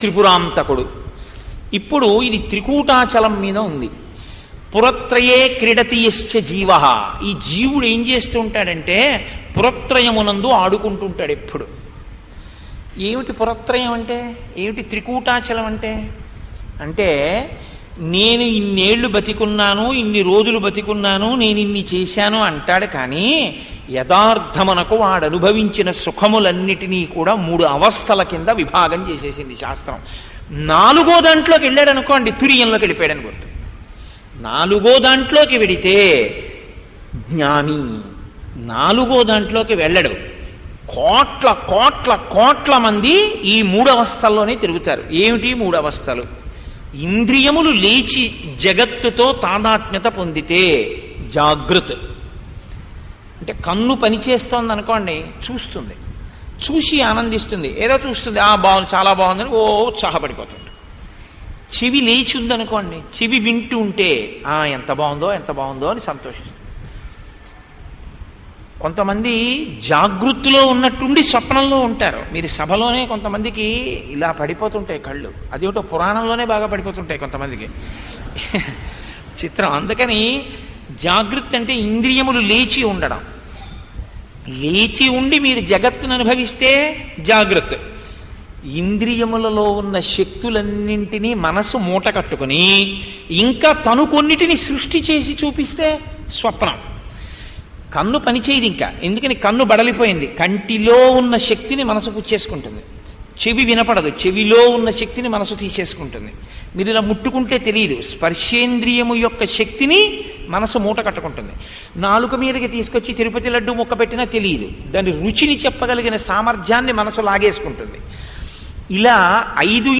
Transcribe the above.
త్రిపురాంతకుడు. ఇప్పుడు ఇది త్రికూటాచలం మీద ఉంది. పురత్రయే క్రీడతి యశ్చ జీవ. ఈ జీవుడు ఏం చేస్తూ ఉంటాడంటే పురత్రయమునందు ఆడుకుంటుంటాడు ఎప్పుడు. ఏమిటి పురత్రయం అంటే? ఏమిటి త్రికూటాచలం అంటే? అంటే నేను ఇన్నేళ్ళు బతికున్నాను ఇన్ని రోజులు బతికున్నాను నేను ఇన్ని చేశాను అంటాడు కానీ యథార్థమనకు వాడు అనుభవించిన సుఖములన్నిటినీ కూడా మూడు అవస్థల కింద విభాగం చేసేసింది శాస్త్రం. నాలుగో దాంట్లోకి వెళ్ళాడు అనుకోండి తురియంలోకి వెళ్ళిపోయాడని గుర్తు. నాలుగో దాంట్లోకి వెడితే జ్ఞాని నాలుగో దాంట్లోకి వెళ్ళడు. కోట్ల కోట్ల కోట్ల మంది ఈ మూడు అవస్థల్లోనే తిరుగుతారు. ఏమిటి మూడు అవస్థలు? ఇంద్రియములు లేచి జగత్తుతో తాదాత్మ్యత పొందితే జాగృత్. అంటే కన్ను పనిచేస్తోంది అనుకోండి చూస్తుంది. చూసి ఆనందిస్తుంది. ఏదో చూస్తుంది ఆ బాగుంది చాలా బాగుందని ఓ ఉత్సాహపడిపోతుంది. చెవి లేచి ఉందనుకోండి చెవి వింటూ ఉంటే ఆ ఎంత బాగుందో ఎంత బాగుందో అని సంతోషిస్తుంది. కొంతమంది జాగృతిలో ఉన్నట్టుండి స్వప్నంలో ఉంటారు. మీరు సభలోనే కొంతమందికి ఇలా పడిపోతుంటాయి కళ్ళు. అదేమిటో పురాణంలోనే బాగా పడిపోతుంటాయి కొంతమందికి. చిత్రం. అందుకని జాగ్రత్త అంటే ఇంద్రియములు లేచి ఉండడం. లేచి ఉండి మీరు జగత్తును అనుభవిస్తే జాగ్రత్త. ఇంద్రియములలో ఉన్న శక్తులన్నింటినీ మనసు మూట కట్టుకుని ఇంకా తను కొన్నిటిని సృష్టి చేసి చూపిస్తే స్వప్నం. కన్ను పనిచేయదు ఇంకా. ఎందుకని కన్ను బడలిపోయింది. కంటిలో ఉన్న శక్తిని మనసు పుచ్చేసుకుంటుంది. చెవి వినపడదు. చెవిలో ఉన్న శక్తిని మనసు తీసేసుకుంటుంది. మీరు ఇలా ముట్టుకుంటే తెలియదు. స్పర్శేంద్రియము యొక్క శక్తిని మనసు మూట కట్టుకుంటుంది. నాలుక మీదకి తీసుకొచ్చి తిరుపతి లడ్డు ముక్క పెట్టినా తెలియదు. దాని రుచిని చెప్పగలిగిన సామర్థ్యాన్ని మనసు లాగేసుకుంటుంది. ఇలా ఐదు